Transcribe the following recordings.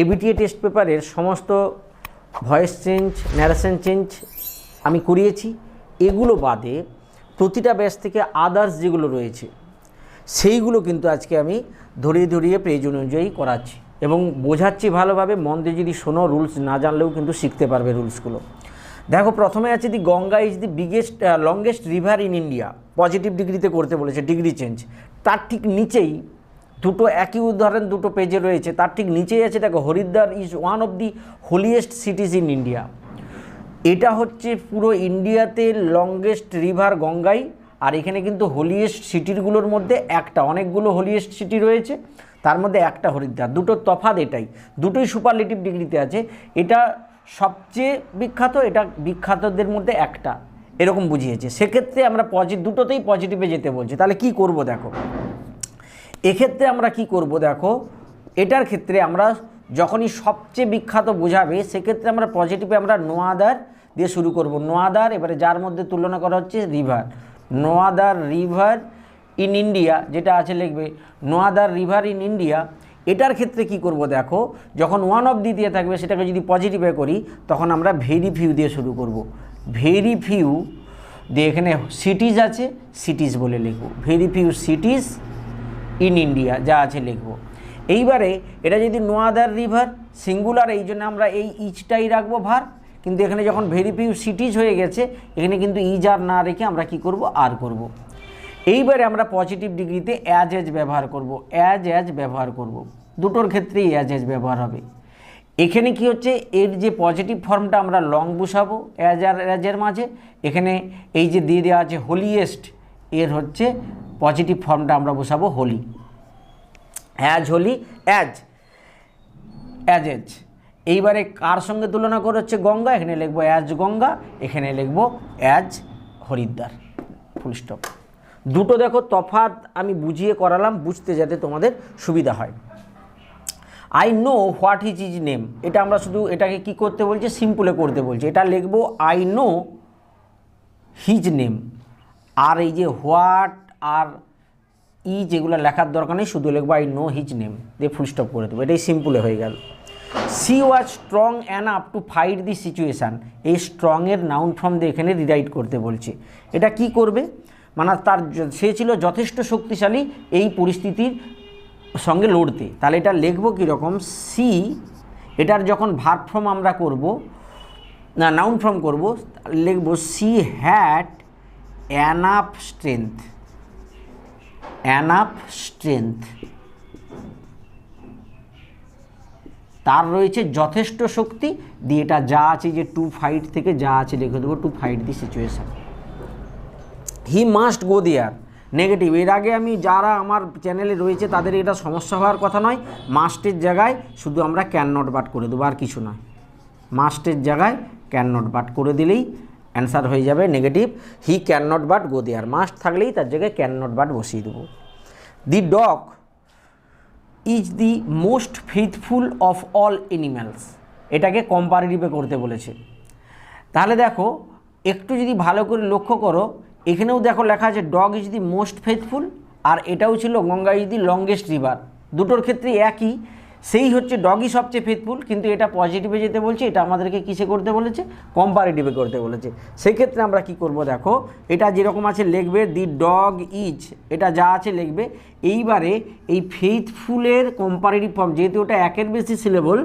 ABTA test পেপারের সমস্ত voice change narration change আমি করিয়েছি। এগুলো বাদে প্রতিটা ব্যাচ থেকে আদার্স যেগুলো রয়েছে, সেইগুলো কিন্তু আজকে আমি ধরিয়ে ধরিয়ে প্রয়োজন অনুযায়ী করাচ্ছি এবং বোঝাচ্ছি ভালোভাবে। মন দিয়ে যদি শোনো রুলস না জানলেও কিন্তু শিখতে পারবে রুলসগুলো দেখো, প্রথমে আছে the Ganga is the biggest longest river in India positive ডিগ্রিতে করতে বলেছে ডিগ্রি চেঞ্জ তার ঠিক নিচেই দুটো একই উদাহরণ, দুটো পেজে রয়েছে। তার ঠিক নিচেই আছে, দেখো, Haridwar is one of the holiest cities in India এটা হচ্ছে পুরো ইন্ডিয়াতে লংগেস্ট রিভার গঙ্গাই, আর এখানে কিন্তু হোলিয়েস্ট সিটিরগুলোর মধ্যে একটা, অনেকগুলো হোলিয়েস্ট সিটি রয়েছে। তার মধ্যে একটা হরিদ্বার। দুটোর তফাৎ এটাই। দুটোই সুপারলেটিভ ডিগ্রিতে আছে। এটা সবচেয়ে বিখ্যাত, এটা বিখ্যাতদের মধ্যে একটা। এরকম বুঝিয়েছে। সেক্ষেত্রে আমরা পজিটিভ দুটোতেই পজিটিভে যেতে বলছি। তাহলে কি করব, দেখো? এক্ষেত্রে আমরা কি করব দেখো? এটার ক্ষেত্রে আমরা যখনই সবচেয়ে বিখ্যাত বোঝাবে, সেক্ষেত্রে আমরা পজিটিভে আমরা নোয়াদার দিয়ে শুরু করব। নোয়াদার, এবারে যার মধ্যে তুলনা করা হচ্ছে river no other river in India যেটা আছে লিখবে, নোয়াদার রিভার ইন ইন্ডিয়া এটার ক্ষেত্রে কি করব দেখো? যখন ওয়ান অফ দি দিয়ে থাকবে, সেটাকে যদি পজিটিভে করি, তখন আমরা ভেরি ফিউ দিয়ে শুরু করব। ভেরি ফিউ দিয়ে এখানে সিটিজ আছে সিটিজ বলে লিখব। Very few cities in India, যা আছে লিখব। এইবারে এটা যদি নোয়াদার রিভার, সিঙ্গুলার, এই জন্য আমরা এই ইচটাই রাখব ভার, কিন্তু এখানে যখন ভেরি ফিউ সিটিজ হয়ে গেছে, এখানে কিন্তু ইজ আর না রেখে আমরা কি করব? আর করব। এইবারে আমরা পজিটিভ ডিগ্রিতে অ্যাজ অ্যাজ ব্যবহার করব অ্যাজ অ্যাজ ব্যবহার করব। দুটোর ক্ষেত্রেই অ্যাজ অ্যাজ ব্যবহার হবে। এখানে কি হচ্ছে? এর যে পজিটিভ ফর্মটা আমরা লং বসাবো অ্যাজ আর অ্যাজের মাঝে। এখানে এই যে দিয়ে দেওয়া আছে হোলিয়েস্ট এর হচ্ছে পজিটিভ ফর্মটা আমরা বসাবো holy. As holy as as as এইবারে কার সঙ্গে তুলনা করে হচ্ছে গঙ্গা? এখানে লিখব অ্যাজ গঙ্গা, এখানে লিখব অ্যাজ হরিদ্বার। ফুল স্টপ দুটো দেখো তফাৎ আমি বুঝিয়ে করালাম, বুঝতে যাতে তোমাদের সুবিধা হয়। I know what his is name এটা আমরা শুধু এটাকে কি করতে বলছি? সিম্পলে করতে বলছি। এটা লিখব আই নো হিজ নেম আর এই যে হোয়াট আর ই যেগুলো লেখার দরকার নেই, শুধু লিখব আই নো হিজ নেম দিয়ে ফুল স্টপ করে দেবো। এটাই সিম্পলে হয়ে গেল। She was strong enough to fight the situation এই স্ট্রংয়ের নাউন ফর্ম দিয়ে এখানে রিরাইট করতে বলছে। এটা কি করবে? মানে তার সে ছিল যথেষ্ট শক্তিশালী এই পরিস্থিতির সঙ্গে লড়তে। তাহলে এটা লিখব কীরকম? সি এটার যখন ভার ফর্ম আমরা করব, না নাউন ফর্ম করব, লিখব she had enough strength enough strength তার রয়েছে যথেষ্ট শক্তি। দিয়ে এটা যা আছে যে টু ফাইট থেকে যা আছে লিখে দেবো to fight the situation he must go there negative এর আগে আমি যারা আমার চ্যানেলে রয়েছে, তাদের এটা সমস্যা হওয়ার কথা নয়। মাস্টের জায়গায় শুধু আমরা ক্যান নট বাট করে দেবো, আর কিছু নয়। মাস্টের জায়গায় ক্যান নট বাট করে দিলেই অ্যান্সার হয়ে যাবে negative he can not but go there must থাকলেই তার জায়গায় ক্যান নট বাট বসিয়ে দেবো। The dog is the most faithful of all animals এটাকে কম্পারেটিভে করতে বলেছে। তাহলে দেখো, একটু যদি ভালো করে লক্ষ্য করো, এখানেও দেখো লেখা আছে dog is the most faithful আর এটাও ছিল Ganga is the longest river দুটোর ক্ষেত্রে একই। সেই হচ্ছে ডগই সবচেয়ে ফেথফুল কিন্তু এটা পজিটিভে যেতে বলছে, এটা আমাদেরকে কিসে করতে বলেছে? কম্পারেটিভে করতে বলেছে। সেক্ষেত্রে আমরা কি করব দেখো, এটা যেরকম আছে লিখবে দি ডগ ইজ এটা যা আছে লিখবে। এইবারে এই ফেথফুলের কম্পারেটিভ ফর্ম যেহেতু ওটা একের বেশি সিলেবল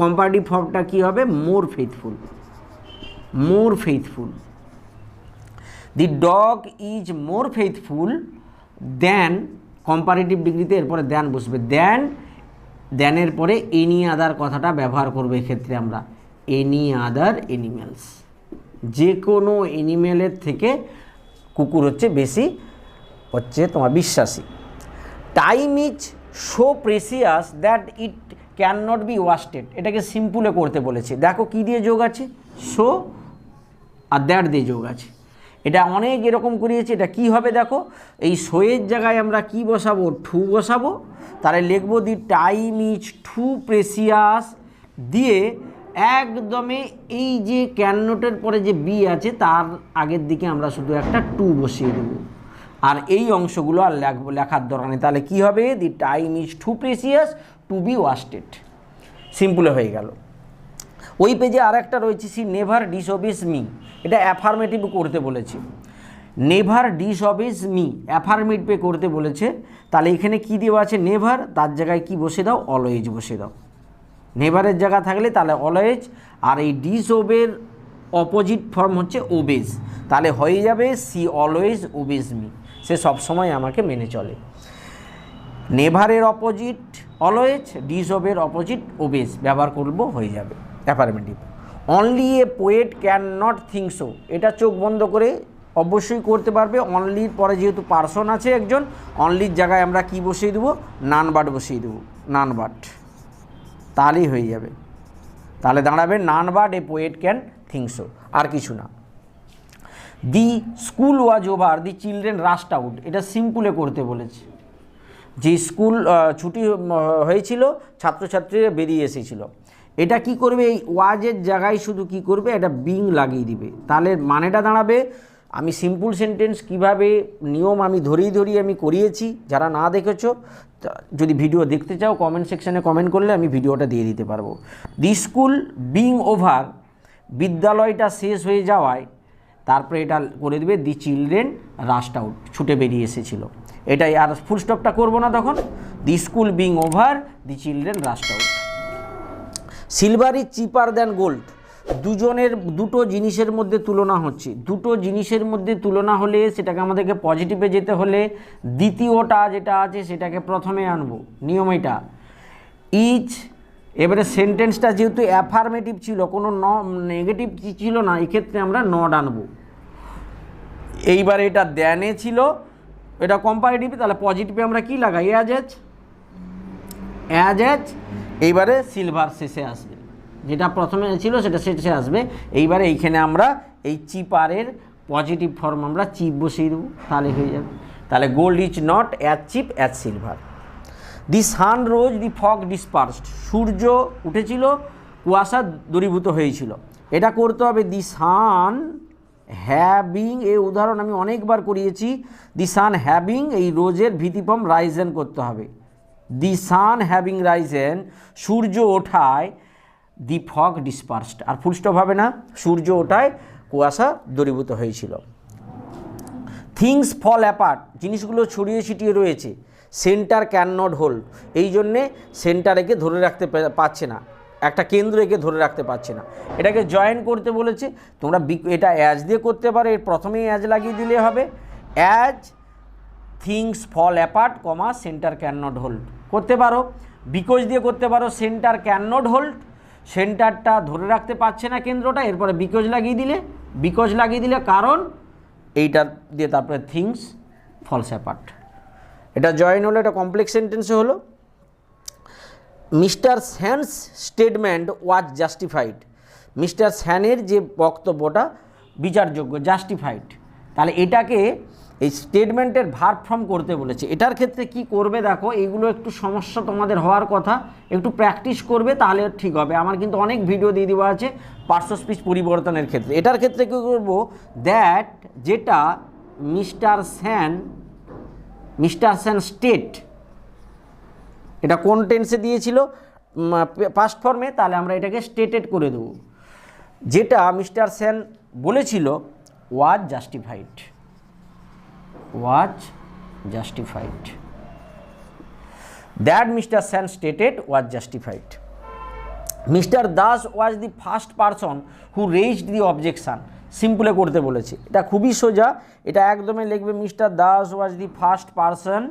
কম্পারেটিভ ফর্মটা কী হবে? More faithful more faithful the dog is more faithful than comparative ডিগ্রিতে এরপরে দেন বসবে। দেন দেনের পরে এনি আদার কথাটা ব্যবহার করবে এক্ষেত্রে আমরা। এনি আদার এনিম্যালস যে কোনো এনিম্যালের থেকে কুকুর হচ্ছে বেশি হচ্ছে তোমার বিশ্বাসী। Time is so precious that it can not be wasted এটাকে সিম্পলে করতে বলেছে। দেখো কী দিয়ে যোগ আছে? সো আর দ্যাট দিয়ে যোগ আছে। এটা অনেক এরকম করিয়েছে, এটা কি হবে দেখো? এই শোয়ের জায়গায় আমরা কি বসাবো? ঠু বসাবো। তাহলে লিখব the time is too precious. দিয়ে একদমে এই যে ক্যাননোটের পরে যে বি আছে, তার আগের দিকে আমরা শুধু একটা টু বসিয়ে দেবো। আর এই অংশগুলো আর লেখ- লেখার দরকার নেই। তাহলে কী হবে? The time is too precious to be wasted. সিম্পলে হয়ে গেল। ওই পেজে আর একটা রয়েছে, সি নেভার ডিসঅবিস মি। এটা অ্যাফার্মেটিভ করতে বলেছে। নেভার ডিসঅবিস মি অ্যাফার্মেটিভে করতে বলেছে। তাহলে এখানে কি দেওয়া আছে? নেভার তার জায়গায় কি বসে দাও? অলওয়েজ বসে দাও। নেভারের জায়গা থাকলে তাহলে অলওয়েজ আর এই ডিসওবের অপোজিট ফর্ম হচ্ছে ওবেজ তাহলে হয়ে যাবে সি অলওয়েজ ওবেজ মি সে সবসময় আমাকে মেনে চলে। নেভারের অপোজিট অলওয়েজ ডিসওবের অপোজিট ওবেজ ব্যবহার করব, হয়ে যাবে। Affirmative only a poet can not think so এটা চোখ বন্ধ করে অবশ্যই করতে পারবে। অনলির পরে যেহেতু পার্সন আছে একজন অনলির জায়গায় আমরা কি বসিয়ে দেবো? নান বাট বসিয়ে দেবো। নান বাট তাহলেই হয়ে যাবে। তাহলে দাঁড়াবে none but a poet can think so আর কিছু না। The school was over the children rushed out এটা সিম্পলে করতে বলেছে। যে স্কুল ছুটি হয়েছিল, ছাত্রছাত্রীরা বেরিয়ে এসেছিল। এটা কি করবে? এই ওয়াজের জায়গায় শুধু কি করবে? এটা বিং লাগিয়ে দিবে। তাহলে মানেটা দাঁড়াবে, আমি সিম্পল সেন্টেন্স কীভাবে নিয়ম আমি ধরিয়ে ধরিয়ে আমি করিয়েছি, যারা না দেখেছ যদি ভিডিও দেখতে চাও কমেন্ট সেকশানে কমেন্ট করলে আমি ভিডিওটা দিয়ে দিতে পারব। দি স্কুল বিং ওভার বিদ্যালয়টা শেষ হয়ে যাওয়ায় তারপরে এটা করে দেবে দি চিলড্রেন রাস্ট আউট ছুটে বেরিয়ে এসেছিল। এটাই আর ফুল স্টপটা করব না তখন। The school being over the children rushed out silver cheaper than gold দুজনের, দুটো জিনিসের মধ্যে তুলনা হচ্ছে। দুটো জিনিসের মধ্যে তুলনা হলে সেটাকে আমাদেরকে পজিটিভে যেতে হলে দ্বিতীয়টা যেটা আছে সেটাকে প্রথমে আনব। নিয়ম এটা। ইজ এবারে সেন্টেন্সটা যেহেতু অ্যাফার্মেটিভ ছিল, কোনো ন নেগেটিভ ছিল না, এক্ষেত্রে আমরা নট আনব। এইবারে এটা দেনে ছিল, এটা কম্পারেটিভ তাহলে পজিটিভে আমরা কি লাগাই? অ্যাজ এজ অ্যাজ এইবারে সিলভার শেষে আসবে। যেটা প্রথমে ছিল, সেটা শেষে আসবে। এইবারে এইখানে আমরা এই চিপারের পজিটিভ ফর্ম আমরা চিপ বসিয়ে দেবো। তাহলে হয়ে যাবে। তাহলে gold is not as cheap as silver the sun rose the fog dispersed সূর্য উঠেছিল, কুয়াশা দূরীভূত হয়েছিল। এটা করতে হবে। দি সান হ্যাভিং এই উদাহরণ আমি অনেকবার করিয়েছি। দি সান হ্যাভিং এই রোজের ভিত্তিফর্ম রাইজেন করতে হবে। দি সান হ্যাভিং রাইজেন সূর্য ওঠায় দি ফগ ডিসপার্সড আর ফুলস্টপ হবে না, সূর্য ওঠায় কুয়াশা দূরীভূত হয়েছিল। থিংস ফল অ্যাপার্ট জিনিসগুলো ছড়িয়ে ছিটিয়ে রয়েছে সেন্টার ক্যান নট হোল্ড এই জন্যে সেন্টার একে ধরে রাখতে পারছে না, একটা কেন্দ্র একে ধরে রাখতে পারছে না। এটাকে জয়েন করতে বলেছে, তোমরা এটা অ্যাজ দিয়ে করতে পারো, এর প্রথমেই অ্যাজ লাগিয়ে দিলে হবে। As things fall apart comma centre can not hold করতে পারো। বিকজ দিয়ে করতে পারো, সেন্টার ক্যান নট হোল্ড সেন্টারটা ধরে রাখতে পারছে না কেন্দ্রটা, এরপরে বিকজ লাগিয়ে দিলে। বিকজ লাগিয়ে দিলে কারণ, এইটা দিয়ে তারপরে থিংস ফলস অ্যাপার্ট এটা জয়েন হলো, এটা কমপ্লেক্স সেন্টেন্সে হলো। Mr Sen's statement was justified. Mr স্যানের যে বক্তব্যটা বিচারযোগ্য, জাস্টিফাইড। তাহলে এটাকে এই স্টেটমেন্টের ভার ফর্ম করতে বলেছে। এটার ক্ষেত্রে কি করবে দেখো, এগুলো একটু সমস্যা তোমাদের হওয়ার কথা। একটু প্র্যাকটিস করবে, তাহলে ঠিক হবে। আমার কিন্তু অনেক ভিডিও দিয়ে দেওয়া আছে পার্শ্ব স্পিচ পরিবর্তনের ক্ষেত্রে। এটার ক্ষেত্রে কী করব? দ্যাট যেটা Mr Sen Mr Sen state এটা কোন টেন্সে দিয়েছিল? পাস্ট ফর্মে তাহলে আমরা এটাকে স্টেটেড করে দেব। যেটা মিস্টার সেন বলেছিল was justified was justified that Mr Sen stated was justified Mr Das was the first person who raised the objection সিম্পলে করতে বলেছে। এটা খুবই সোজা। এটা একদমই লিখবে Mr Das was the first person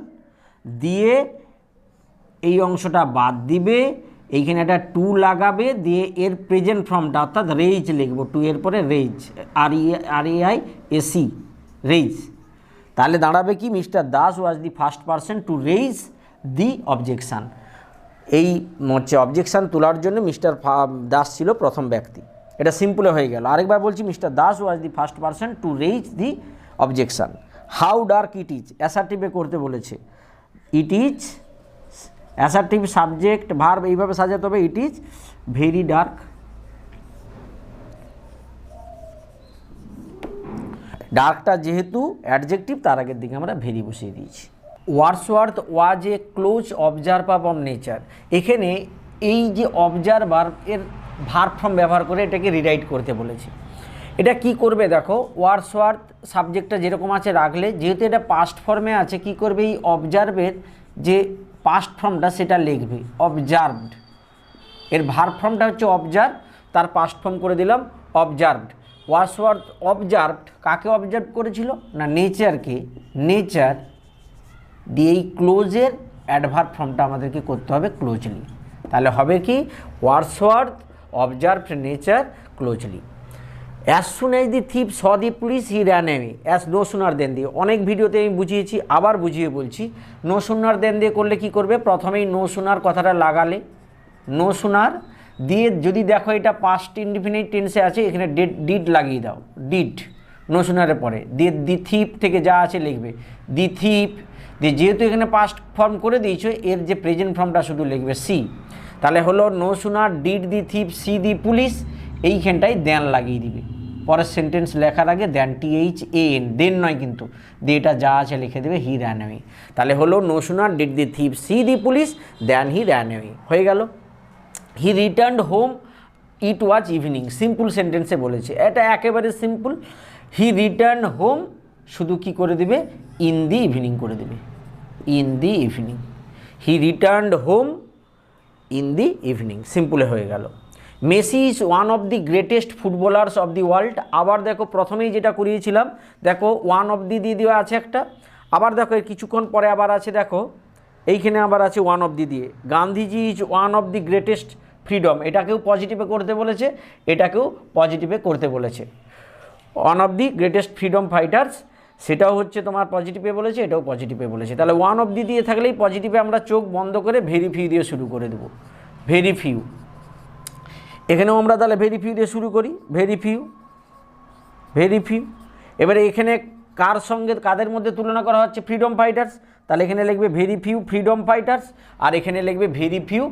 দিয়ে এই অংশটা বাদ দিবে। এইখানে একটা টু লাগাবে। দিয়ে এর প্রেজেন্ট ফর্মটা অর্থাৎ রেইজ লিখব। টু এর পরে raise R E R A I S E raise তাহলে দাঁড়াবে কি Mr Das was the first person to raise the objection এই হচ্ছে অবজেকশান তোলার জন্য মিস্টার দাস ছিল প্রথম ব্যক্তি। এটা সিম্পলে হয়ে গেল। আরেকবার বলছি, Mr Das was the first person to raise the objection how dark it is অ্যাসার্টিভে করতে বলেছে। It is assertive subject verb এইভাবে সাজাতে হবে। ইট ইজ ভেরি ডার্ক ডার্কটা যেহেতু অ্যাডজেক্টিভ, তার আগের দিকে আমরা ভেরি বসিয়ে দিয়েছি। Wordsworth was a close observer of nature. এখানে এই যে অবজারভার এর ভার ফর্ম ব্যবহার করে এটাকে রিরাইট করতে বলেছে। এটা কি করবে দেখো ওয়ার্ডস ওয়ার্থ সাবজেক্টটা যেরকম আছে রাখলে, যেহেতু এটা পাস্ট ফর্মে আছে, কি করবে এই অবজার্ভের যে পাস্ট ফর্মটা সেটা লিখবে অবজার্ভড এর ভার ফর্মটা হচ্ছে অবজার্ভ তার পাস্ট ফর্ম করে দিলাম অবজার্ভড ওয়ার্ডসওয়ার্থ অবজার্ভড কাকে অবজার্ভ করেছিল? না নেচারকে নেচার দিয়ে এই ক্লোজের অ্যাডভার্ব ফর্মটা আমাদেরকে করতে হবে ক্লোজলি তাহলে হবে কি? Wordsworth observe nature closely as soon as the thief saw the police he ran away as no sooner than দিয়ে অনেক ভিডিওতে আমি বুঝিয়েছি, আবার বুঝিয়ে বলছি নো সুনার দেন দিয়ে করলে কি করবে? প্রথমেই নো সুনার কথাটা লাগালে। নো সুনার দিয়ে যদি দেখো এটা পাস্ট ইনডিফিনিট টেন্সে আছে, এখানে ডেড ডিড লাগিয়ে দাও ডিড নো সুনারের পরে। দিয়ে দি থিপ থেকে যা আছে লিখবে। দি থিপ দিয়ে যেহেতু এখানে পাস্ট ফর্ম করে দিয়েছ, এর যে প্রেজেন্ট ফর্মটা শুধু লিখবে সি তাহলে হলো no sooner did the thief see the police এইখানটায় দেন লাগিয়ে দিবে। পরের সেন্টেন্স লেখার আগে দেন টি এইচ এ এন দেন নয় কিন্তু। দিয়ে এটা যা আছে লিখে দেবে হি র্যান তাহলে হলো no sooner did the thief see the police than he ran হয়ে গেল। He return home it was evening simple সেন্টেন্সে বলেছে। এটা একেবারে সিম্পল হি রিটার্ন হোম শুধু কি করে দেবে? ইন দি ইভিনিং করে দেবে। In the evening he returned home in the evening সিম্পলে হয়ে গেল। Messi is one of the greatest footballers of the world আবার দেখো, প্রথমেই যেটা করিয়েছিলাম, দেখো ওয়ান অফ দি দিয়ে দেওয়া আছে একটা। আবার দেখো, এর কিছুক্ষণ পরে আবার আছে, দেখো, এইখানে আবার আছে ওয়ান অফ দি দিয়ে। Gandhiji is one of the greatest freedom এটাকেও পজিটিভে করতে বলেছে, এটাকেও পজিটিভে করতে বলেছে। One of the greatest freedom fighters সেটাও হচ্ছে তোমার পজিটিভে বলেছে, এটাও পজিটিভে বলেছে। তাহলে ওয়ান অফ দি দিয়ে থাকলেই পজিটিভে আমরা চোখ বন্ধ করে ভেরি ফিউ দিয়ে শুরু করে দেবো। ভেরি ফিউ এখানেও আমরা তাহলে ভেরি ফিউ দিয়ে শুরু করি। ভেরি ফিউ ভেরি ফিউ এবারে এখানে কার সঙ্গে, কাদের মধ্যে তুলনা করা হচ্ছে ফ্রিডম ফাইটার্স তাহলে এখানে লিখবে ভেরি ফিউ ফ্রিডম ফাইটার্স আর এখানে লিখবে ভেরি ফিউ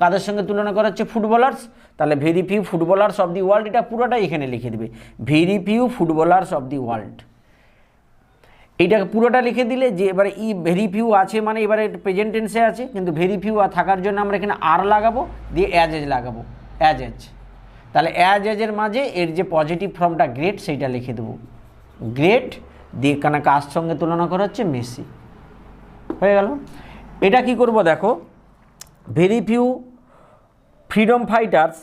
কাদের সঙ্গে তুলনা করা হচ্ছে? ফুটবলার্স। তাহলে very few footballers of the world এটা পুরোটাই এখানে লিখে দেবে। Very few footballers of the world. এইটাকে পুরোটা লিখে দিলে যে এবারে ই ভেরি ফিউ আছে মানে এবারে প্রেজেন্ট টেন্সে আছে, কিন্তু ভেরি ফিউ থাকার জন্য আমরা এখানে আর লাগাবো, দিয়ে অ্যাজ এজ লাগাবো। অ্যাজ এজ তাহলে অ্যাজ এজের মাঝে এর যে পজিটিভ ফর্মটা গ্রেট সেইটা লিখে দেবো। গ্রেট দিয়ে কেন কার সঙ্গে তুলনা করা হচ্ছে? মেসি। হয়ে গেল। এটা কি করব দেখো? ভেরি ফিউ ফ্রিডম ফাইটার্স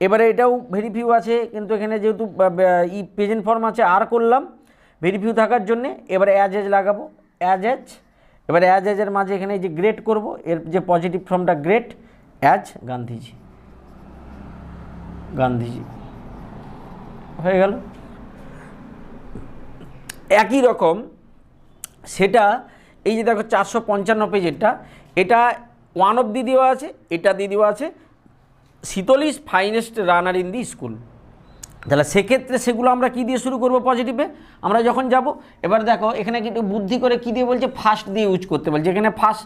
এবারে এটাও ভেরি ফিউ আছে, কিন্তু এখানে যেহেতু ই প্রেজেন্ট ফর্ম আছে, আর করলাম ভেরি ফিউ থাকার জন্যে, এবারে অ্যাজ এজ লাগাবো অ্যাজ এজ এবারে অ্যাজ এজের মাঝে এখানে যে গ্রেট করব, এর যে পজিটিভ ফর্মটা গ্রেট অ্যাজ গান্ধীজি গান্ধীজি হয়ে গেল। একই রকম, সেটা, এই যে দেখো চারশো পঞ্চান্ন পেজেরটা এটা ওয়ান অফ দি দেওয়া আছে, এটা দিয়ে দেওয়া আছে Sheetal is finest runner in the school. তাহলে সেক্ষেত্রে সেগুলো আমরা কি দিয়ে শুরু করব পজিটিভে আমরা যখন যাব, এবার দেখো, এখানে কিন্তু বুদ্ধি করে কি দিয়ে বলছে? ফার্স্ট দিয়ে ইউজ করতে বলছে। এখানে ফার্স্ট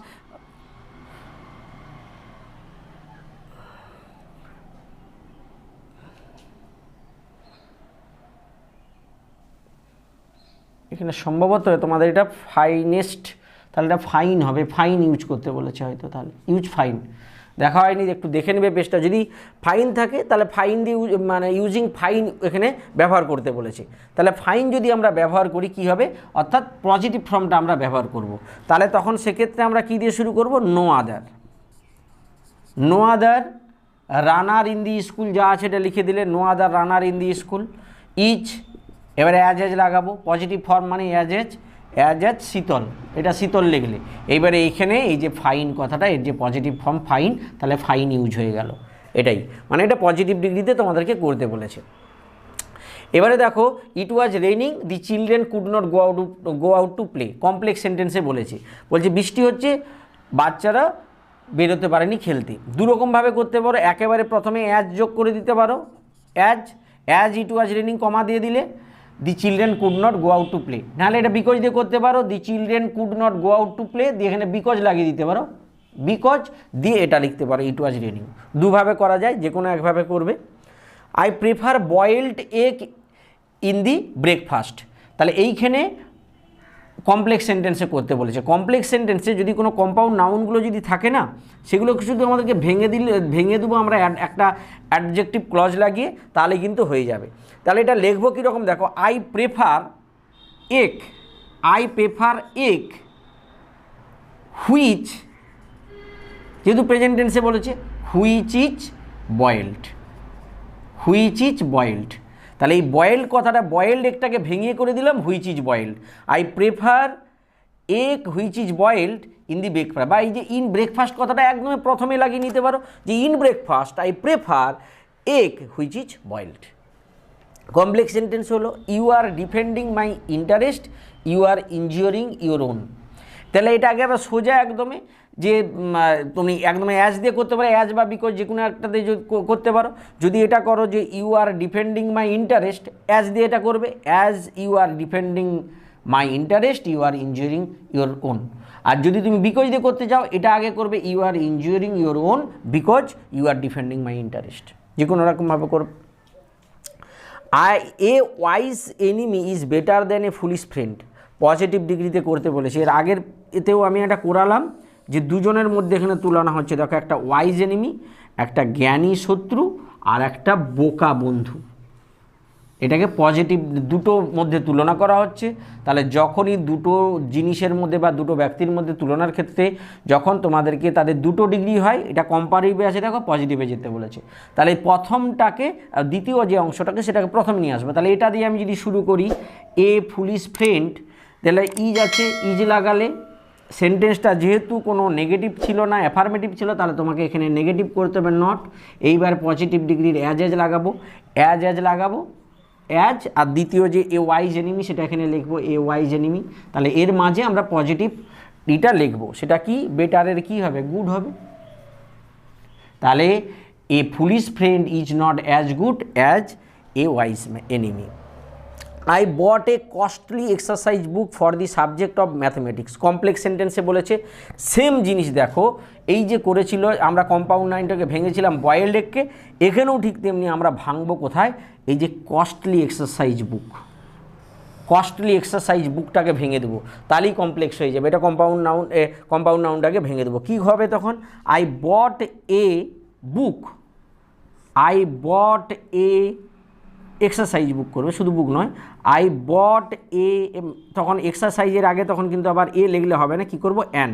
এখানে সম্ভবত তোমাদের এটা ফাইনেস্ট তাহলে এটা ফাইন হবে। ফাইন ইউজ করতে বলেছে হয়তো তাহলে। ইউজ ফাইন দেখা হয়নি, একটু দেখে নেবে পেজটা যদি ফাইন থাকে, তাহলে ফাইন দিয়ে মানে ইউজিং ফাইন এখানে ব্যবহার করতে বলেছে। তাহলে ফাইন যদি আমরা ব্যবহার করি, কি হবে? অর্থাৎ পজিটিভ ফর্মটা আমরা ব্যবহার করব। তাহলে তখন সেক্ষেত্রে আমরা কি দিয়ে শুরু করব? No other no other runner in the school যা আছে, এটা লিখে দিলে no other runner in the school is এবারে অ্যাজ এজ লাগাবো। পজিটিভ ফর্ম মানে অ্যাজ এজ অ্যাজ শীতল, এটা শীতল লিখলে। এইবারে এইখানে এই যে ফাইন কথাটা, এর যে পজিটিভ ফর্ম ফাইন তাহলে ফাইন ইউজ হয়ে গেল। এটাই। মানে এটা পজিটিভ ডিগ্রিতে তোমাদেরকে করতে বলেছে। এবারে দেখো it was raining the children could not go out go out to play complex সেন্টেন্সে বলেছে। বলছে, বৃষ্টি হচ্ছে, বাচ্চারা বেরোতে পারেনি খেলতে। দুরকমভাবে করতে পারো, একেবারে প্রথমে অ্যাজ যোগ করে দিতে পারো। As as it was raining comma দিয়ে দিলে। The children could not go out to play নাহলে এটা বিকজ দিয়ে করতে পারো the children could not go out to play দিয়ে এখানে বিকজ লাগিয়ে দিতে পারো। বিকজ দিয়ে এটা লিখতে পারো ইট ওয়াজ রেনিং দুভাবে করা যায়, যে কোনো একভাবে করবে। I prefer boiled egg in the breakfast তাহলে এইখানে কমপ্লেক্স সেন্টেন্সে করতে বলেছে। কমপ্লেক্স সেন্টেন্সে যদি কোনো কম্পাউন্ড নাউনগুলো যদি থাকে না, সেগুলোকে শুধু আমাদেরকে ভেঙে দিলে, ভেঙে দেবো আমরা একটা অ্যাডজেক্টিভ ক্লজ লাগিয়ে, তাহলে কিন্তু হয়ে যাবে। তাহলে এটা লিখব কীরকম? দেখো I prefer egg I prefer egg which যেহেতু প্রেজেন্ট টেন্সে বলেছে which is boiled which is boiled তাহলে এই বয়েল্ড কথাটা বয়েল্ড একটাকে ভেঙে করে দিলাম which is boiled I prefer egg which is boiled in the breakfast বা এই যে ইন ব্রেকফাস্ট কথাটা একদমই প্রথমে লাগিয়ে নিতে পারো, যে in breakfast I prefer egg which is boiled complex sentence হলো you are defending my interest you are injuring your own তাহলে এটা আগে আবার সোজা একদমই যে তুমি একদমই অ্যাজ দিয়ে করতে পারো অ্যাজ বা বিকজ যে কোনো একটাতে করতে পারো। যদি এটা করো যে you are defending my interest as দিয়ে এটা করবে। As you are defending my interest you are injuring your own আর যদি তুমি বিকজ দিয়ে করতে চাও, এটা আগে করবে you are injuring your own because you are defending my interest যে কোনো রকমভাবে করবে I a wise enemy is better than a foolish friend positive ডিগ্রিতে করতে বলেছে। এর আগের এতেও আমি এটা করালাম। যে দুজনের মধ্যে এখানে তুলনা হচ্ছে, দেখো একটা ওয়াইজ এনিমি একটা জ্ঞানী শত্রু আর একটা বোকা বন্ধু। এটাকে পজিটিভ দুটো মধ্যে তুলনা করা হচ্ছে। তাহলে যখনই দুটো জিনিসের মধ্যে বা দুটো ব্যক্তির মধ্যে তুলনার ক্ষেত্রে যখন তোমাদেরকে তাদের দুটো ডিগ্রি হয়, এটা কম্পারিটিভে আছে, দেখো পজিটিভে যেতে বলেছে। তাহলে প্রথমটাকে দ্বিতীয় যে অংশটাকে সেটাকে প্রথম নিয়ে আসবে। তাহলে এটা দিয়ে আমি যদি শুরু করি এ ফুলিশ ফ্রেন্ড তাহলে ইজ আছে ইজ লাগালে সেন্টেন্সটা যেহেতু কোনো নেগেটিভ ছিল না অ্যাফার্মেটিভ ছিল, তাহলে তোমাকে এখানে নেগেটিভ করতে হবে নট এইবার পজিটিভ ডিগ্রির অ্যাজ অ্যাজ লাগাবো। অ্যাজ অ্যাজ লাগাবো। অ্যাজ আর দ্বিতীয় যে এ ওয়াইজ এনিমি সেটা এখানে লিখব এ ওয়াইজ এনিমি তাহলে এর মাঝে আমরা পজিটিভ ইটা লিখব। সেটা কি? বেটারের কি হবে? গুড হবে। তাহলে a foolish friend is not as good as a wise enemy I bought a costly exercise book for the subject of mathematics complex সেন্টেন্সে বলেছে সেম জিনিস দেখো, এই যে করেছিল, আমরা কম্পাউন্ড নাইনটাকে ভেঙেছিলাম বয়েলড এগকে এখানেও ঠিক তেমনি আমরা ভাঙবো কোথায়? এই যে costly exercise book costly exercise বুকটাকে ভেঙে দেবো, তাহলেই কমপ্লেক্স হয়ে যাবে। এটা কম্পাউন্ড নাউন কম্পাউন্ড নাউনটাকে ভেঙে দেবো। কী হবে তখন? I bought a book I bought a exercise book করবে, শুধু বুক নয়। আই বট এ তখন এক্সারসাইজের আগে তখন কিন্তু আবার এ লিখলে হবে না, কি করব? An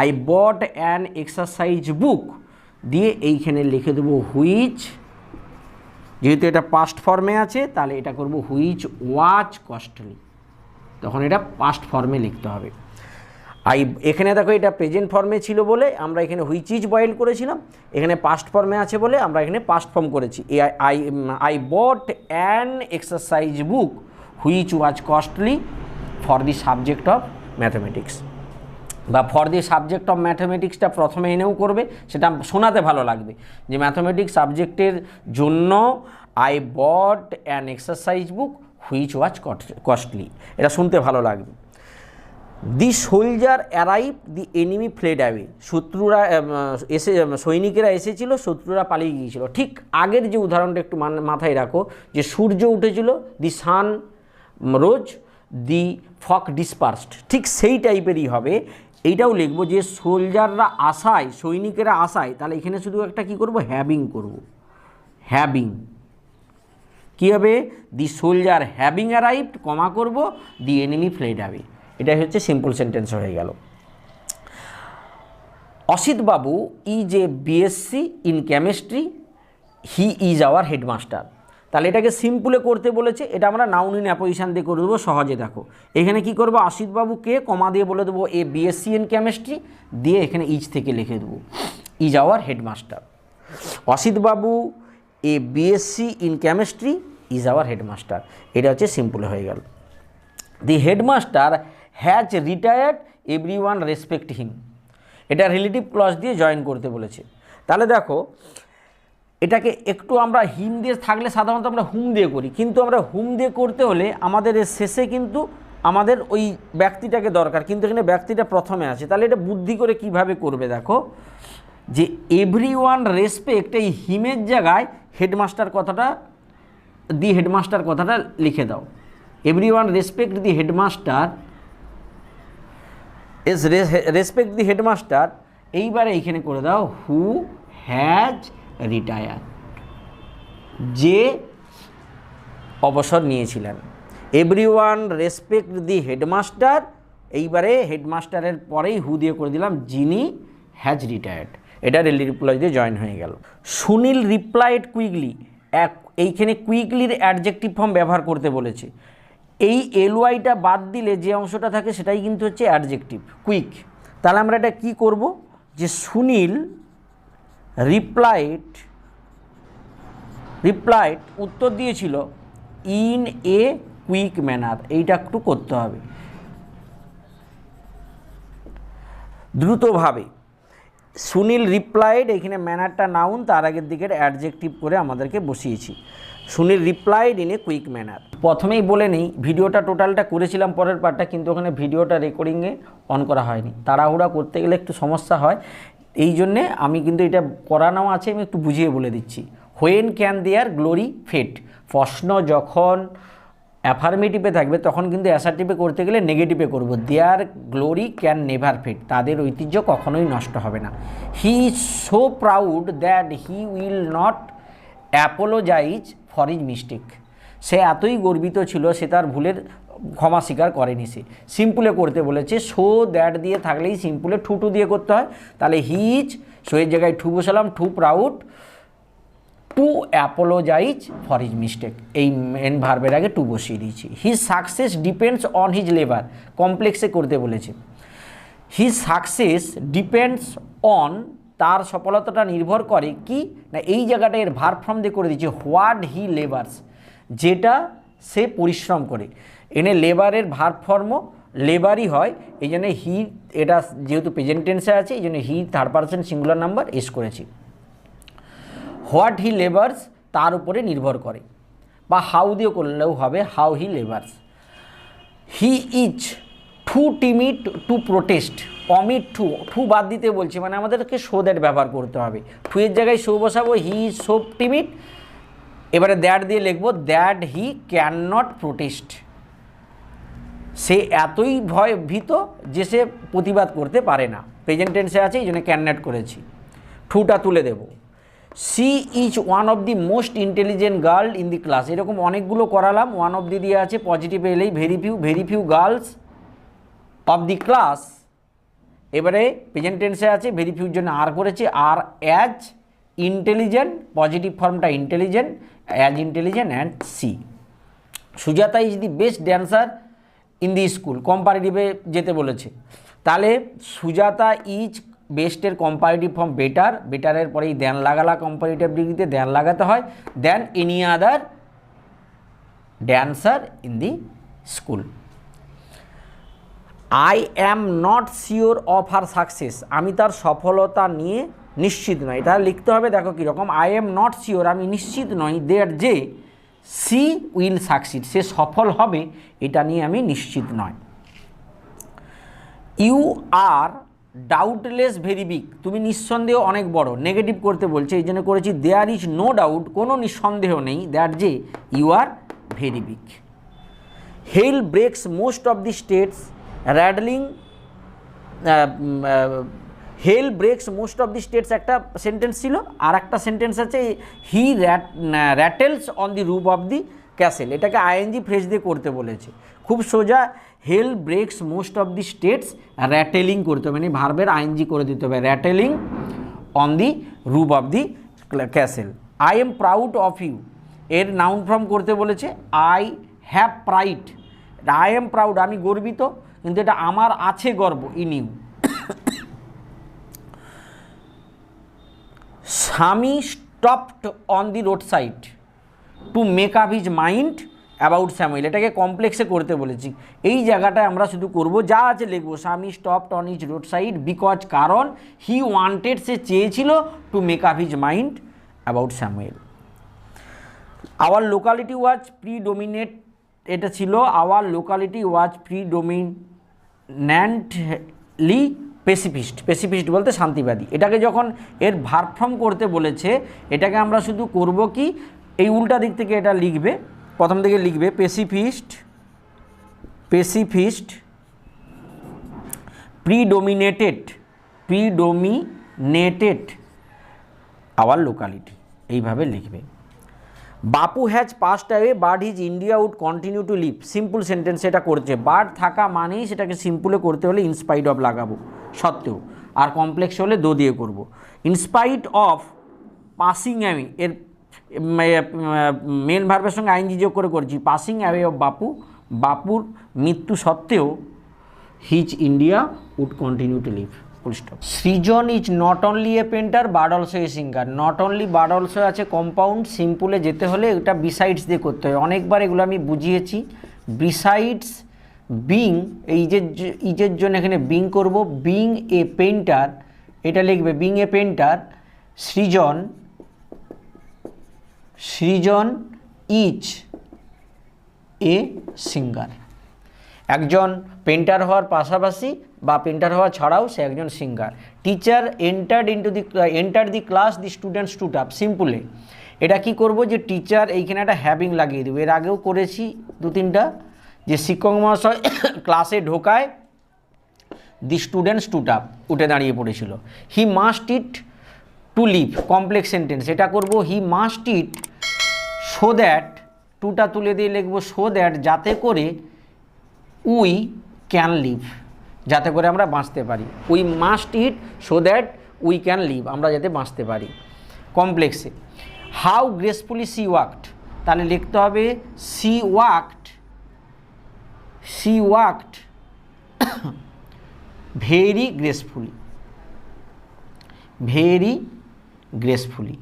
I bought an exercise book দিয়ে এইখানে লিখে দেবো হুইচ যেহেতু এটা পাস্ট ফর্মে আছে, তাহলে এটা করব হুইচ ওয়াচ কস্টলি তখন এটা পাস্ট ফর্মে লিখতে হবে। আই, এখানে দেখো এটা প্রেজেন্ট ফর্মে ছিল বলে আমরা এখানে হুইচ ইজ বয়েল করেছিলাম, এখানে পাস্ট ফর্মে আছে বলে আমরা এখানে পাস্ট ফর্ম করেছি। A, I I bought an exercise book which was costly for the subject of mathematics বা ফর দি সাবজেক্ট অফ ম্যাথমেটিক্সটা প্রথমে এনেও করবে, সেটা শোনাতে ভালো লাগবে। যে ম্যাথমেটিক্স সাবজেক্টের জন্য I bought an exercise book which was costly এটা শুনতে ভালো লাগবে। The soldier arrive the enemy fled away শত্রুরা এসে সৈনিকেরা এসেছিল, শত্রুরা পালিয়ে গিয়েছিল। ঠিক আগের যে উদাহরণটা একটু মাথায় রাখো, যে সূর্য উঠেছিল দি সান রোজ দি ফক ডিসপার্সড ঠিক সেই টাইপেরই হবে। এইটাও লিখব যে সোলজাররা আসায়, সৈনিকেরা আসায়, তাহলে এখানে শুধু একটা কি করব? হ্যাবিং করব। হ্যাবিং কী হবে? The soldier having arrived comma করব দি এনিমি ফ্লেড অ্যাওয়ে এটাই হচ্ছে সিম্পল সেন্টেন্স হয়ে গেল। Asit babu is a BSc in chemistry he is our headmaster তাহলে এটাকে সিম্পলে করতে বলেছে, এটা আমরা নাউন ইন অ্যাপোজিশান দিয়ে করে দেবো, সহজে দেখো। এখানে কি করব? অসিত বাবুকে কমা দিয়ে বলে দেবো এ বিএসসি ইন কেমিস্ট্রি দিয়ে এখানে ইজ থেকে লিখে দেবো is our headmaster Asit babu a BSc in chemistry is our headmaster এটা হচ্ছে সিম্পলে হয়ে গেল। The headmaster has retired every one respect him. এটা রিলেটিভ ক্লজ দিয়ে জয়েন করতে বলেছে। তাহলে দেখো, এটাকে একটু আমরা হিম দিয়ে, থাকলে সাধারণত আমরা হুম দিয়ে করি। কিন্তু আমরা হুম দিয়ে করতে হলে আমাদের এর শেষে কিন্তু আমাদের ওই ব্যক্তিটাকে দরকার। কিন্তু এখানে ব্যক্তিটা প্রথমে আছে। তাহলে এটা বুদ্ধি করে কীভাবে করবে দেখো? যে এভরি ওয়ান রেসপেক্ট এই হিমের জায়গায় হেডমাস্টার কথাটা, দি হেডমাস্টার কথাটা লিখে দাও। Every one respect the headmaster as respect the headmaster এইবারে এইখানে করে দাও হু হ্যাজ রিটায়ার যে অবসর নিয়েছিলেন। Every one respect the headmaster এইবারে হেডমাস্টারের পরেই হু দিয়ে করে দিলাম, যিনি হ্যাজ রিটায়ার্ড এটা রেলি রিপ্লাই দিয়ে জয়েন হয়ে গেল। সুনীল রিপ্লাইড কুইকলি এইখানে কুইকলির অ্যাডজেক্টিভ ফর্ম ব্যবহার করতে বলেছে। এই এলওয়াইটা বাদ দিলে যে অংশটা থাকে সেটাই কিন্তু হচ্ছে অ্যাডজেক্টিভ কুইক তাহলে আমরা এটা কি করব? যে সুনীল রিপ্লাইড রিপ্লাইড উত্তর দিয়েছিল ইন এ কুইক ম্যানার এইটা একটু করতে হবে। দ্রুতভাবে। সুনীল রিপ্লাইড, এখানে ম্যানারটা নাউন, তার আগের দিকের অ্যাডজেক্টিভ করে আমাদেরকে বসিয়েছি। Sunil replied in a quick manner. প্রথমেই বলে নেই, ভিডিওটা টোটালটা করেছিলাম পরের পার্টটা, কিন্তু ওখানে ভিডিওটা রেকর্ডিংয়ে অন করা হয়নি। তাড়াহুড়া করতে গেলে একটু সমস্যা হয়। এই জন্যে আমি কিন্তু এটা করানো আছে, আমি একটু বুঝিয়ে বলে দিচ্ছি। When can their glory fade প্রশ্ন যখন অ্যাফার্মেটিভে থাকবে, তখন কিন্তু অ্যাসার্টিভে করতে গেলে নেগেটিভে করব। Their glory can never fade তাদের ঐতিহ্য কখনোই নষ্ট হবে না। He is so proud that he will not apologise for his mistake সে এতই গর্বিত ছিল, সে তার ভুলের ক্ষমা স্বীকার করেনি সে। সিম্পলে করতে বলেছে সো দ্যাট দিয়ে থাকলেই সিম্পলে ঠুটু দিয়ে করতে হয়। তাহলে হিজ সো এর জায়গায় ঠু বসালাম to proud to apologise for his mistake এই মেন ভার্বের আগে টু বসিয়ে দিয়েছি। His success depends on his labour কমপ্লেক্সে করতে বলেছে। হিজ সাকসেস ডিপেন্ডস অন তার সফলতাটা নির্ভর করে কি? না, এই জায়গাটা এর ভার ফর্ম দিয়ে করে দিচ্ছে হোয়াট হি লেবার্স যেটা সে পরিশ্রম করে। এনে লেবারের ভার ফর্ম লেবারই হয়। এই জন্য হি এটা যেহেতু প্রেজেন্ট টেন্সে আছে, এই জন্য he third person singular number S করেছি। হোয়াট হি লেবার্স তার উপরে নির্ভর করে বা হাউ দিয়ে করলেও হবে how he labours. He is too timid to protest, omit too too বাদ দিতে বলছে মানে আমাদেরকে শো দ্যাট ব্যবহার করতে হবে। টু এর জায়গায় শো বসাবো, হি ইজ সো টিমিট, এবারে দ্যাট দিয়ে লিখব, that he can not protest. সে এতই ভয় ভীত যে সে প্রতিবাদ করতে পারে না। প্রেজেন্ট টেন্সে আছে, এই জন্য ক্যাননেট করেছি। ঠুটা তুলে দেব। She is one of the most intelligent girl in the class এরকম অনেকগুলো করালাম। ওয়ান অফ দি দিয়ে আছে পজিটিভ এলেই very few very few girls of the class এবারে প্রেজেন্ট টেন্সে আছে ভেরি ফিউর জন্য আর করেছি। আর অ্যাজ ইন্টেলিজেন্ট পজিটিভ ফর্মটা intelligent as intelligent and she Sujata is the best dancer in the school কম্পারেটিভে যেতে বলেছে। তাহলে সুজাতা ইজ বেস্টের কম্পারেটিভ ফর্ম বেটার বেটারের পরেই দেন লাগালা কম্পারেটিভ ডিগ্রিতে দেন লাগাতে হয় than any other dancer in the school I am not sure of her success আমি তার সফলতা নিয়ে নিশ্চিত নয় এটা লিখতে হবে, দেখো কীরকম। আই এম নট শিওর আমি নিশ্চিত নই দেয়ার যে সি উইল সাকসিড সে সফল হবে, এটা নিয়ে আমি নিশ্চিত নয় you are doubtless very big তুমি নিঃসন্দেহ অনেক বড় নেগেটিভ করতে বলছে, এই জন্য করেছি দেয়ার ইজ নো ডাউট কোনো নিঃসন্দেহ নেই দ্যাট যে you are very big hail breaks most of the states rattling hail breaks most of the states একটা সেন্টেন্স ছিল, আর একটা সেন্টেন্স আছে হি rat rattles on the roof of the castle এটাকে আইএনজি ফ্রেজ দিয়ে করতে বলেছে। খুব সোজা hail breaks most of the states rattling করতে হবে মানে ভার্বের আইএনজি করে দিতে হবে, rattling on the roof of the castle. I am proud of you এর নাউন ফর্ম করতে বলেছে I have pride I am proud আমি গর্বিত, কিন্তু এটা আমার আছে গর্ব in you Swami stopped on the road side to make up his mind about Samuel এটাকে কমপ্লেক্সে করতে বলেছি। এই জায়গাটায় আমরা শুধু করব, যা আছে লিখব, Swami stopped on is road side because কারণ হি ওয়ান্টেড সে চেয়েছিল to make up his mind about Samuel our locality was predominate এটা ছিল our locality was predominantly pacifist pacifist বলতে শান্তিবাদী। এটাকে যখন এর ভারফর্ম করতে বলেছে, এটাকে আমরা শুধু করব কি? এই উল্টা দিক থেকে এটা লিখবে। প্রথম দিকে লিখবে পেসিফিস্ট পেসিফিস্ট, প্রিডোমিনেটেড প্রিডোমিনেটেড আওয়ার লোকালিটি এইভাবে লিখবে। Bapu has passed away but his India would continue to live simple sentence এটা করছে। বাট থাকা মানেই সেটাকে সিম্পলে করতে হলে ইনস্পাইট অফ লাগাবো, সত্ত্বেও। আর কমপ্লেক্স হলে দো দিয়ে করব। In spite of passing away এর মেন ভার্বের সঙ্গে আইনজি যোগ করে করছি। পাসিং অ্যাওয়ে অফ বাপু বাপুর মৃত্যু সত্ত্বেও his India would continue to live full stop Srijan is not only a painter but also a singer not only but also আছে কম্পাউন্ড সিম্পলে যেতে হলে এটা বিসাইডস দিয়ে করতে হয়। অনেকবার এগুলো আমি বুঝিয়েছি। বিসাইডস বিং এই যে, ইজের জন্য এখানে বিং করব বিং এ পেন্টার এটা লিখবে being a painter Srijan Srijan is a singer. একজন পেন্টার হওয়ার পাশাপাশি বা পেন্টার হওয়া ছাড়াও সে একজন singer. Teacher entered into the enter the class the students stood up সিম্পলে এটা কি করব যে টিচার এইখানে একটা হ্যাভিং লাগিয়ে দেবো। এর আগেও করেছি দু তিনটা। যে শিক্ষক মহাশয় ক্লাসে ঢোকায় দি স্টুডেন্টস স্টুড আপ উঠে দাঁড়িয়ে পড়েছিল। He must eat to live complex sentence এটা করব he must eat so that টুটা তুলে দিয়ে লিখব সো দ্যাট যাতে করে উই ক্যান লিভ, যাতে করে আমরা বাঁচতে পারি। We must eat so that we can live, আমরা যাতে বাঁচতে পারি। কমপ্লেক্সে, হাউ গ্রেসফুলি সি ওয়াকড, তাহলে লিখতে হবে, she walked she walked very gracefully, very gracefully.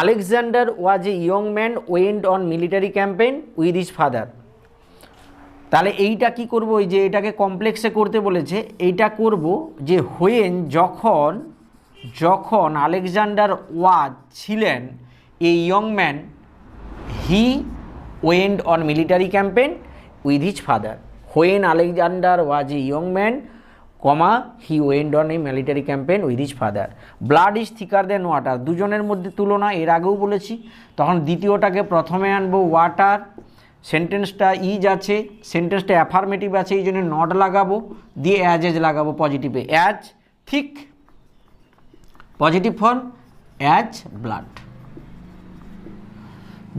Alexander was a young man went on military campaign with his father. তাহলে এইটা কি করব? ওই যে এটাকে কমপ্লেক্সে করতে বলেছে, এইটা করব যে হোয়েন যখন যখন আলেকজান্ডার ওয়াজ ছিলেন a young man, he went on military campaign with his father. When Alexander was a young man comma he went on a military campaign with his father blood is thicker than water দুজনের মধ্যে তুলনা এর আগেও বলেছি। তখন দ্বিতীয়টাকে প্রথমে আনব water সেন্টেন্সটা ইজ আছে সেন্টেন্সটা অ্যাফার্মেটিভ আছে, এই জন্য নট লাগাবো, দিয়ে অ্যাজ এজ লাগাবো পজিটিভে অ্যাজ ঠিক পজিটিভ ফর্ম অ্যাজ ব্লাড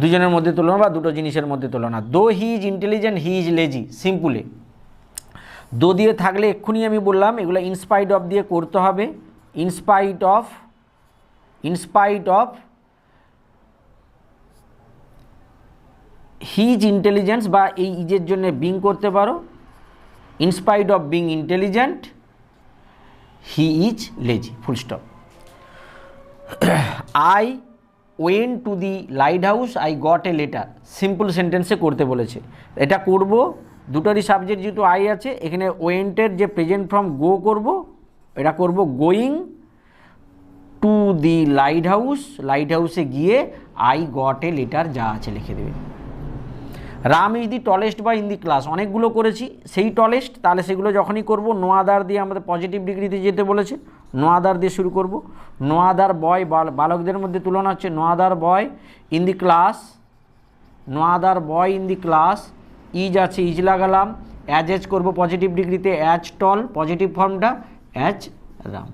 দুজনের মধ্যে তুলনা বা দুটো জিনিসের মধ্যে তুলনা। Though he is intelligent he is lazy সিম্পলে though দিয়ে থাকলে এক্ষুনি আমি বললাম, এগুলো ইনস্পাইট অফ দিয়ে করতে হবে। In spite of in spite of his intelligence বা এই ইজের জন্য বিং করতে পারো। In spite of being intelligent he is lazy full stop I went to the light house I got a letter simple সেন্টেন্সে করতে বলেছে। এটা করব দুটোরই সাবজেক্ট যেহেতু আই আছে, এখানে ওয়েন্টের যে প্রেজেন্ট ফ্রম গো করব, এটা করব going to the light house light হাউসে গিয়ে আই গট এ লেটার যা আছে লিখে দেবে। রাম ইজ দি টলেস্ট বা ইন দি ক্লাস অনেকগুলো করেছি, সেই টলেস্ট তাহলে সেগুলো যখনই করব নোয়াদার দিয়ে আমাদের পজিটিভ ডিগ্রিতে যেতে বলেছে নোয়াদার দিয়ে শুরু করব। নোয়াদার বয় বালকদের মধ্যে তুলনা হচ্ছে no other boy in the class no other boy in the class is আছে, ইজ লাগালাম অ্যাজ এজ করব পজিটিভ ডিগ্রিতে অ্যাজ টল পজিটিভ ফর্মটা অ্যাজ রাম।